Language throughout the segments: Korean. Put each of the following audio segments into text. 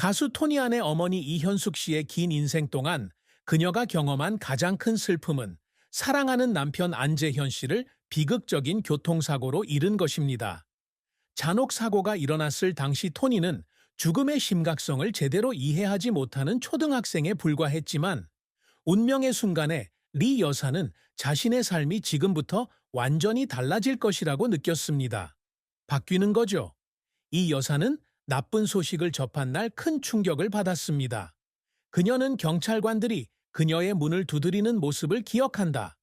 가수 토니안의 어머니 이현숙 씨의 긴 인생 동안 그녀가 경험한 가장 큰 슬픔은 사랑하는 남편 안재현 씨를 비극적인 교통사고로 잃은 것입니다. 잔혹 사고가 일어났을 당시 토니는 죽음의 심각성을 제대로 이해하지 못하는 초등학생에 불과했지만 운명의 순간에 리 여사는 자신의 삶이 지금부터 완전히 달라질 것이라고 느꼈습니다. 바뀌는 거죠. 이 여사는 나쁜 소식을 접한 날 큰 충격을 받았습니다. 그녀는 경찰관들이 그녀의 문을 두드리는 모습을 기억한다.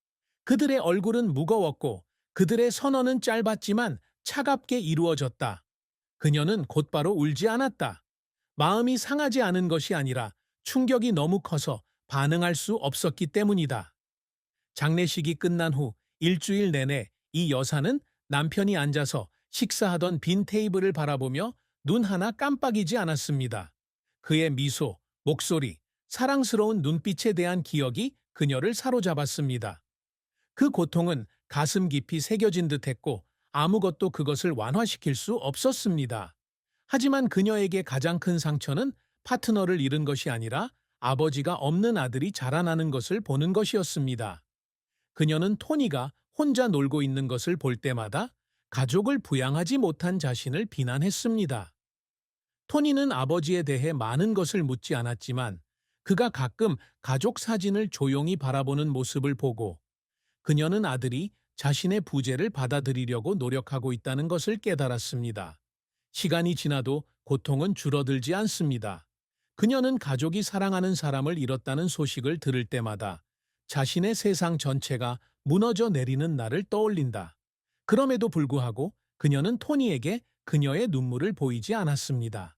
그들의 얼굴은 무거웠고 그들의 선언은 짧았지만 차갑게 이루어졌다. 그녀는 곧바로 울지 않았다. 마음이 상하지 않은 것이 아니라 충격이 너무 커서 반응할 수 없었기 때문이다. 장례식이 끝난 후 일주일 내내 이 여사는 남편이 앉아서 식사하던 빈 테이블을 바라보며 눈 하나 깜빡이지 않았습니다. 그의 미소, 목소리, 사랑스러운 눈빛에 대한 기억이 그녀를 사로잡았습니다. 그 고통은 가슴 깊이 새겨진 듯했고 아무것도 그것을 완화시킬 수 없었습니다. 하지만 그녀에게 가장 큰 상처는 파트너를 잃은 것이 아니라 아버지가 없는 아들이 자라나는 것을 보는 것이었습니다. 그녀는 토니가 혼자 놀고 있는 것을 볼 때마다 가족을 부양하지 못한 자신을 비난했습니다. 토니는 아버지에 대해 많은 것을 묻지 않았지만 그가 가끔 가족 사진을 조용히 바라보는 모습을 보고 그녀는 아들이 자신의 부재를 받아들이려고 노력하고 있다는 것을 깨달았습니다. 시간이 지나도 고통은 줄어들지 않습니다. 그녀는 가족이 사랑하는 사람을 잃었다는 소식을 들을 때마다 자신의 세상 전체가 무너져 내리는 날을 떠올린다. 그럼에도 불구하고 그녀는 토니에게 그녀의 눈물을 보이지 않았습니다.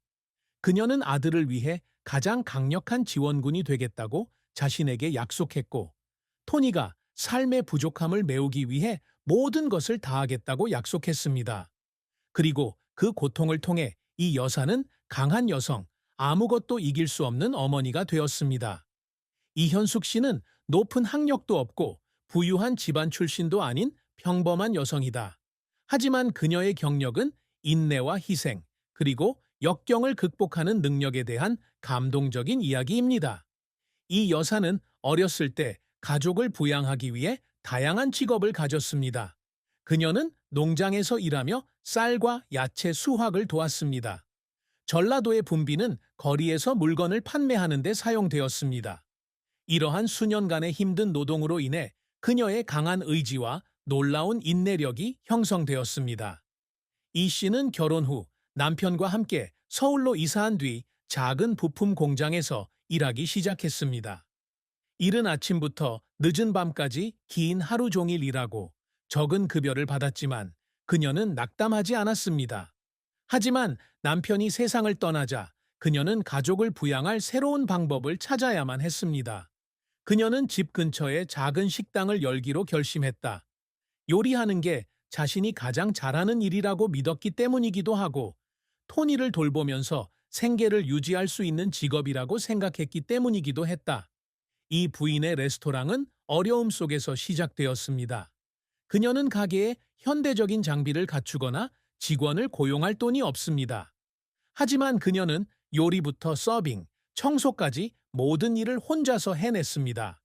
그녀는 아들을 위해 가장 강력한 지원군이 되겠다고 자신에게 약속했고, 토니가 삶의 부족함을 메우기 위해 모든 것을 다하겠다고 약속했습니다. 그리고 그 고통을 통해 이 여사는 강한 여성, 아무것도 이길 수 없는 어머니가 되었습니다. 이현숙 씨는 높은 학력도 없고 부유한 집안 출신도 아닌 평범한 여성이다. 하지만 그녀의 경력은 인내와 희생, 그리고 역경을 극복하는 능력에 대한 감동적인 이야기입니다. 이 여사는 어렸을 때 가족을 부양하기 위해 다양한 직업을 가졌습니다. 그녀는 농장에서 일하며 쌀과 야채 수확을 도왔습니다. 전라도의 분비는 거리에서 물건을 판매하는 데 사용되었습니다. 이러한 수년간의 힘든 노동으로 인해 그녀의 강한 의지와 놀라운 인내력이 형성되었습니다. 이 씨는 결혼 후 남편과 함께 서울로 이사한 뒤 작은 부품 공장에서 일하기 시작했습니다. 이른 아침부터 늦은 밤까지 긴 하루 종일 일하고 적은 급여를 받았지만 그녀는 낙담하지 않았습니다. 하지만 남편이 세상을 떠나자 그녀는 가족을 부양할 새로운 방법을 찾아야만 했습니다. 그녀는 집 근처에 작은 식당을 열기로 결심했다. 요리하는 게 자신이 가장 잘하는 일이라고 믿었기 때문이기도 하고 토니를 돌보면서 생계를 유지할 수 있는 직업이라고 생각했기 때문이기도 했다. 이 부인의 레스토랑은 어려움 속에서 시작되었습니다. 그녀는 가게에 현대적인 장비를 갖추거나 직원을 고용할 돈이 없습니다. 하지만 그녀는 요리부터 서빙, 청소까지 모든 일을 혼자서 해냈습니다.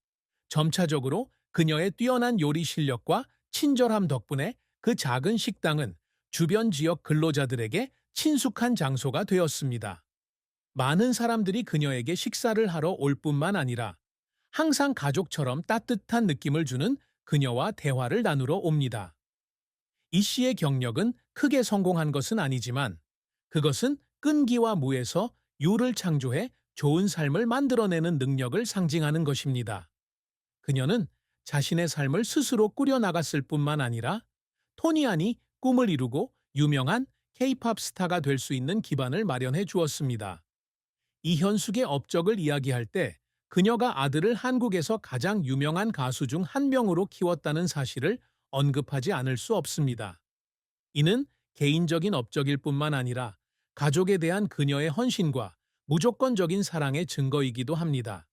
점차적으로 그녀의 뛰어난 요리 실력과 친절함 덕분에 그 작은 식당은 주변 지역 근로자들에게 친숙한 장소가 되었습니다. 많은 사람들이 그녀에게 식사를 하러 올 뿐만 아니라 항상 가족처럼 따뜻한 느낌을 주는 그녀와 대화를 나누러 옵니다. 이 씨의 경력은 크게 성공한 것은 아니지만 그것은 끈기와 무에서 유를 창조해 좋은 삶을 만들어내는 능력을 상징하는 것입니다. 그녀는 자신의 삶을 스스로 꾸려나갔을 뿐만 아니라 토니안이 꿈을 이루고 유명한 K-팝 스타가 될 수 있는 기반을 마련해 주었습니다. 이현숙의 업적을 이야기할 때 그녀가 아들을 한국에서 가장 유명한 가수 중 한 명으로 키웠다는 사실을 언급하지 않을 수 없습니다. 이는 개인적인 업적일 뿐만 아니라 가족에 대한 그녀의 헌신과 무조건적인 사랑의 증거이기도 합니다.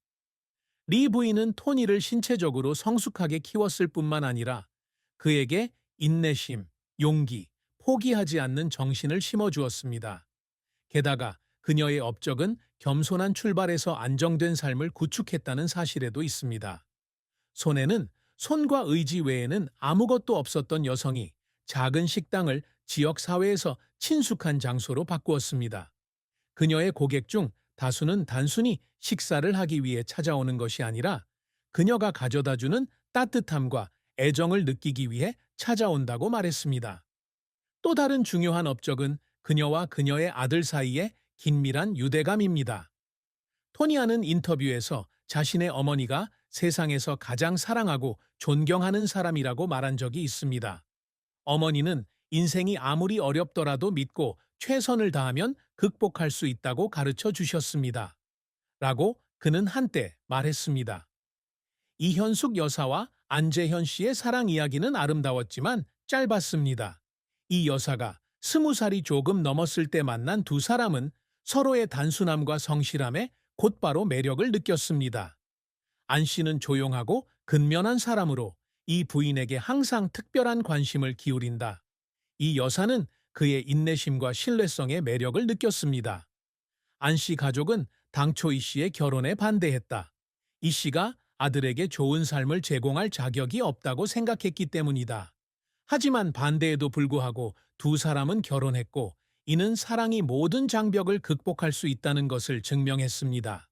리 부인은 토니를 신체적으로 성숙하게 키웠을 뿐만 아니라 그에게 인내심, 용기, 포기하지 않는 정신을 심어주었습니다. 게다가 그녀의 업적은 겸손한 출발에서 안정된 삶을 구축했다는 사실에도 있습니다. 손에는 손과 의지 외에는 아무것도 없었던 여성이 작은 식당을 지역 사회에서 친숙한 장소로 바꾸었습니다. 그녀의 고객 중 다수는 단순히 식사를 하기 위해 찾아오는 것이 아니라 그녀가 가져다 주는 따뜻함과 애정을 느끼기 위해 찾아온다고 말했습니다. 또 다른 중요한 업적은 그녀와 그녀의 아들 사이의 긴밀한 유대감입니다. 토니아는 인터뷰에서 자신의 어머니가 세상에서 가장 사랑하고 존경하는 사람이라고 말한 적이 있습니다. 어머니는 인생이 아무리 어렵더라도 믿고 최선을 다하면 극복할 수 있다고 가르쳐 주셨습니다. 라고 그는 한때 말했습니다. 이현숙 여사와 안재현 씨의 사랑 이야기는 아름다웠지만 짧았습니다. 이 여사가 스무 살이 조금 넘었을 때 만난 두 사람은 서로의 단순함과 성실함에 곧바로 매력을 느꼈습니다. 안 씨는 조용하고 근면한 사람으로 이 부인에게 항상 특별한 관심을 기울인다. 이 여사는 그의 인내심과 신뢰성의 매력을 느꼈습니다. 안 씨 가족은 당초 이 씨의 결혼에 반대했다. 이 씨가 아들에게 좋은 삶을 제공할 자격이 없다고 생각했기 때문이다. 하지만 반대에도 불구하고 두 사람은 결혼했고 이는 사랑이 모든 장벽을 극복할 수 있다는 것을 증명했습니다.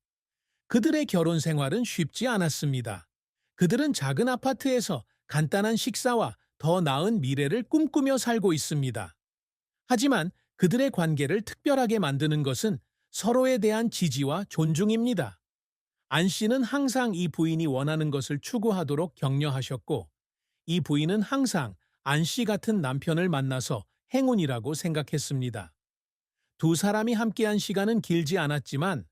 그들의 결혼 생활은 쉽지 않았습니다. 그들은 작은 아파트에서 간단한 식사와 더 나은 미래를 꿈꾸며 살고 있습니다. 하지만 그들의 관계를 특별하게 만드는 것은 서로에 대한 지지와 존중입니다. 안 씨는 항상 이 부인이 원하는 것을 추구하도록 격려하셨고, 이 부인은 항상 안 씨 같은 남편을 만나서 행운이라고 생각했습니다. 두 사람이 함께한 시간은 길지 않았지만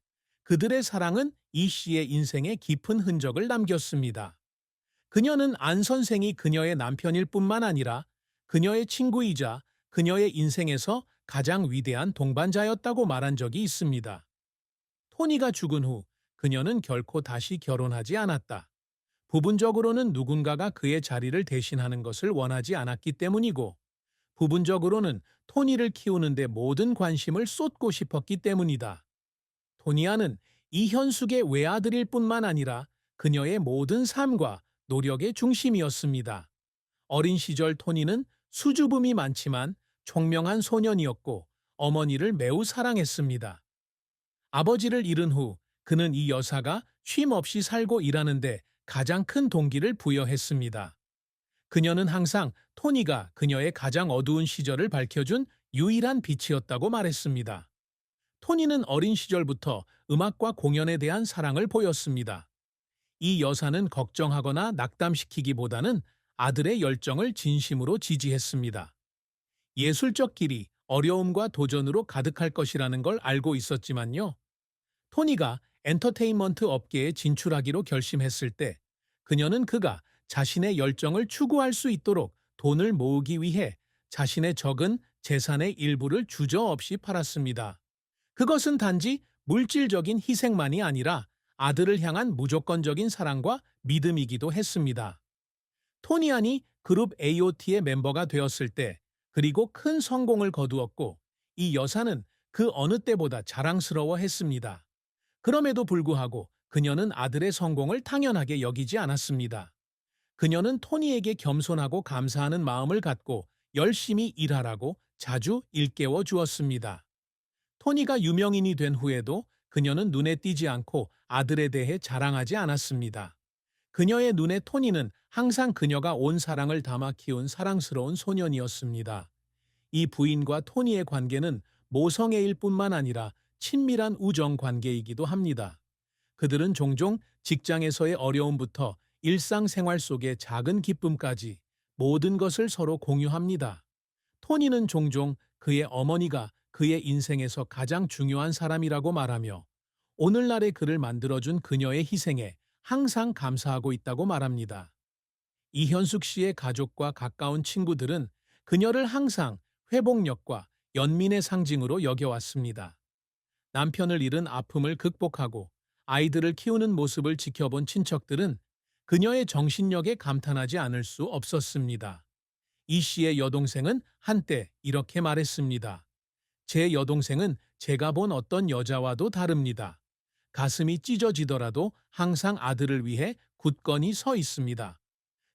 그들의 사랑은 이 씨의 인생에 깊은 흔적을 남겼습니다. 그녀는 안 선생이 그녀의 남편일 뿐만 아니라 그녀의 친구이자 그녀의 인생에서 가장 위대한 동반자였다고 말한 적이 있습니다. 토니가 죽은 후 그녀는 결코 다시 결혼하지 않았다. 부분적으로는 누군가가 그의 자리를 대신하는 것을 원하지 않았기 때문이고, 부분적으로는 토니를 키우는데 모든 관심을 쏟고 싶었기 때문이다. 토니아는 이현숙의 외아들일 뿐만 아니라 그녀의 모든 삶과 노력의 중심이었습니다. 어린 시절 토니는 수줍음이 많지만 총명한 소년이었고 어머니를 매우 사랑했습니다. 아버지를 잃은 후 그는 이 여사가 쉼 없이 살고 일하는데 가장 큰 동기를 부여했습니다. 그녀는 항상 토니가 그녀의 가장 어두운 시절을 밝혀준 유일한 빛이었다고 말했습니다. 토니는 어린 시절부터 음악과 공연에 대한 사랑을 보였습니다. 이 여사는 걱정하거나 낙담시키기보다는 아들의 열정을 진심으로 지지했습니다. 예술적 길이 어려움과 도전으로 가득할 것이라는 걸 알고 있었지만요. 토니가 엔터테인먼트 업계에 진출하기로 결심했을 때 그녀는 그가 자신의 열정을 추구할 수 있도록 돈을 모으기 위해 자신의 적은 재산의 일부를 주저없이 팔았습니다. 그것은 단지 물질적인 희생만이 아니라 아들을 향한 무조건적인 사랑과 믿음이기도 했습니다. 토니안이 그룹 AOT의 멤버가 되었을 때 그리고 큰 성공을 거두었고 이 여사는 그 어느 때보다 자랑스러워했습니다. 그럼에도 불구하고 그녀는 아들의 성공을 당연하게 여기지 않았습니다. 그녀는 토니에게 겸손하고 감사하는 마음을 갖고 열심히 일하라고 자주 일깨워 주었습니다. 토니가 유명인이 된 후에도 그녀는 눈에 띄지 않고 아들에 대해 자랑하지 않았습니다. 그녀의 눈에 토니는 항상 그녀가 온 사랑을 담아 키운 사랑스러운 소년이었습니다. 이 부인과 토니의 관계는 모성애일 뿐만 아니라 친밀한 우정 관계이기도 합니다. 그들은 종종 직장에서의 어려움부터 일상생활 속의 작은 기쁨까지 모든 것을 서로 공유합니다. 토니는 종종 그의 어머니가 그의 인생에서 가장 중요한 사람이라고 말하며 오늘날의 그를 만들어준 그녀의 희생에 항상 감사하고 있다고 말합니다. 이현숙 씨의 가족과 가까운 친구들은 그녀를 항상 회복력과 연민의 상징으로 여겨왔습니다. 남편을 잃은 아픔을 극복하고 아이들을 키우는 모습을 지켜본 친척들은 그녀의 정신력에 감탄하지 않을 수 없었습니다. 이 씨의 여동생은 한때 이렇게 말했습니다. 제 여동생은 제가 본 어떤 여자와도 다릅니다. 가슴이 찢어지더라도 항상 아들을 위해 굳건히 서 있습니다.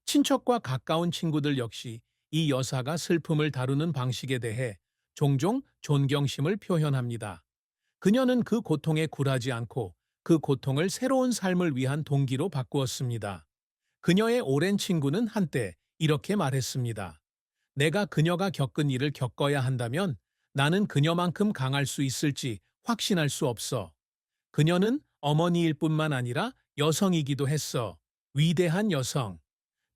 친척과 가까운 친구들 역시 이 여사가 슬픔을 다루는 방식에 대해 종종 존경심을 표현합니다. 그녀는 그 고통에 굴하지 않고 그 고통을 새로운 삶을 위한 동기로 바꾸었습니다. 그녀의 오랜 친구는 한때 이렇게 말했습니다. 내가 그녀가 겪은 일을 겪어야 한다면 나는 그녀만큼 강할 수 있을지 확신할 수 없어. 그녀는 어머니일 뿐만 아니라 여성이기도 했어. 위대한 여성.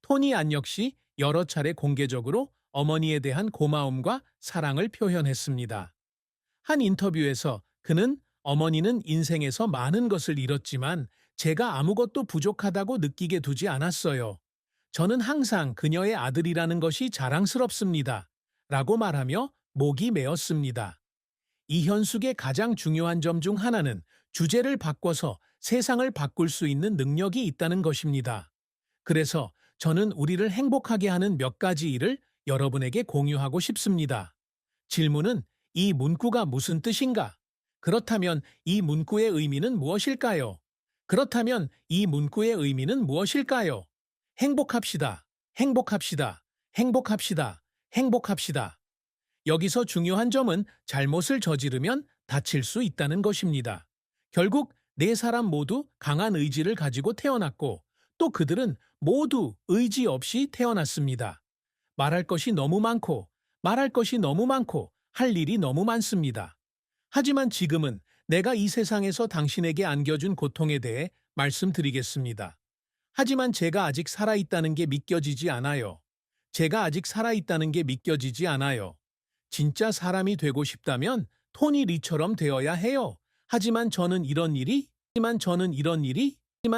토니 안 역시 여러 차례 공개적으로 어머니에 대한 고마움과 사랑을 표현했습니다. 한 인터뷰에서 그는 어머니는 인생에서 많은 것을 잃었지만 제가 아무것도 부족하다고 느끼게 두지 않았어요. 저는 항상 그녀의 아들이라는 것이 자랑스럽습니다. 라고 말하며 목이 메었습니다. 이현숙의 가장 중요한 점 중 하나는 주제를 바꿔서 세상을 바꿀 수 있는 능력이 있다는 것입니다. 그래서 저는 우리를 행복하게 하는 몇 가지 일을 여러분에게 공유하고 싶습니다. 질문은 이 문구가 무슨 뜻인가? 그렇다면 이 문구의 의미는 무엇일까요? 그렇다면 이 문구의 의미는 무엇일까요? 행복합시다. 행복합시다. 행복합시다. 행복합시다. 여기서 중요한 점은 잘못을 저지르면 다칠 수 있다는 것입니다. 결국 네 사람 모두 강한 의지를 가지고 태어났고 또 그들은 모두 의지 없이 태어났습니다. 말할 것이 너무 많고 말할 것이 너무 많고 할 일이 너무 많습니다. 하지만 지금은 내가 이 세상에서 당신에게 안겨준 고통에 대해 말씀드리겠습니다. 하지만 제가 아직 살아있다는 게 믿겨지지 않아요. 제가 아직 살아있다는 게 믿겨지지 않아요. 진짜 사람이 되고 싶다면 토니 리처럼 되어야 해요. 하지만 저는 이런 일이, 하지만 저는 이런 일이